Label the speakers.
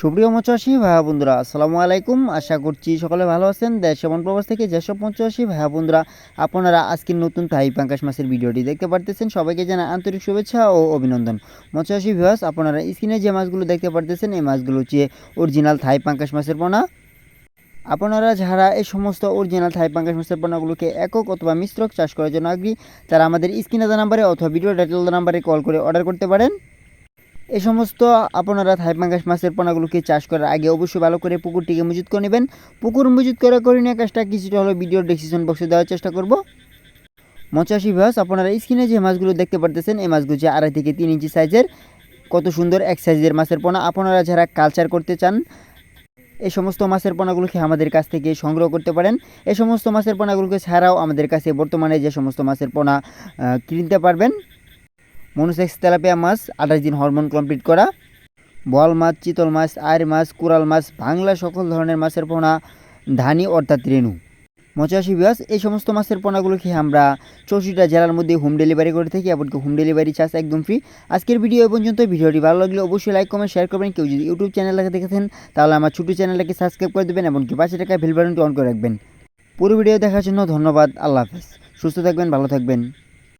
Speaker 1: সুপ্রিয় মচাশি ভাইয়া বন্ধুরা, আসসালামু আলাইকুম। আশা করছি সকলে ভালো আছেন। দেশ এবং প্রবাস থেকে যেসব পঞ্চাশি ভাইয়া বন্ধুরা, আপনারা আজকের নতুন থাই পাঙ্কাশ মাছের ভিডিওটি দেখতে পারতেছেন। সবাইকে জানা আন্তরিক শুভেচ্ছা ও অভিনন্দন। মচাশি ভিউয়ার্স আপনারা স্ক্রিনে যে মাছগুলো দেখতে পারতেছেন, এই মাছগুলো হচ্ছে অরিজিনাল থাই পাঙ্কাশ মাছের পোনা। আপনারা যারা এই সমস্ত অরিজিনাল থাই পাঙ্কাশ মাছের পোনাগুলোকে একক অথবা মিশ্রক চাষ করার জন্য আগ্রহী, তারা আমাদের স্ক্রিনে নাম্বারে অথবা ভিডিও টাইটেল নাম্বারে কল করে অর্ডার করতে পারেন। এই সমস্ত আপনারা থাই পাঙ্গাস মাছের পোনাগুলোকে চাষ করার আগে অবশ্যই ভালো করে পুকুরটিকে মজুত করে নেবেন। পুকুর মজুত করা করে নিয়ে কাজটা কিছুটা হলো ভিডিওর ডিসক্রিপশন বক্সে দেওয়ার চেষ্টা করব। মচাশি ভাস আপনারা স্ক্রিনে যে মাছগুলো দেখতে পারতেছেন, এই মাছগুলো যে আড়াই থেকে তিন ইঞ্চি সাইজের কত সুন্দর এক সাইজের মাছের পোনা আপনারা যারা কালচার করতে চান, এই সমস্ত মাছের পোনাগুলোকে আমাদের কাছ থেকে সংগ্রহ করতে পারেন। এই সমস্ত মাছের পোনাগুলোকে ছাড়াও আমাদের কাছে বর্তমানে যে সমস্ত মাছের পোনা কিনতে পারবেন। মনুসেক্স তেলাপিয়া মাছ, আঠাশ দিন হরমোন কমপ্লিট করা, বল মাছ, চিতল মাছ আর মাছ কুরাল মাছ, বাংলা সকল ধরনের মাছের পোনা, ধানি অর্থাৎ রেণু। মচাশি বিয়াস এই সমস্ত মাছের পোনাগুলো খেয়ে আমরা চৌষট্টিটা জেলার মধ্যে হোম ডেলিভারি করে থাকি, এমনকি হোম ডেলিভারি চার্জ একদম ফ্রি আজকের ভিডিও এ পর্যন্ত, ভিডিওটি ভালো লাগলে অবশ্যই লাইক কমেন্ট শেয়ার করবেন। কেউ যদি ইউটিউব চ্যানেল থেকে দেখেছেন, তাহলে আমার ছোটো চ্যানেলটাকে সাবস্ক্রাইব করে দেবেন, এমনকি পাশে টাকা বেল বাটনটি অন করে রাখবেন। পুরো ভিডিও দেখার জন্য ধন্যবাদ, আল্লাহ হাফেজ। সুস্থ থাকবেন, ভালো থাকবেন।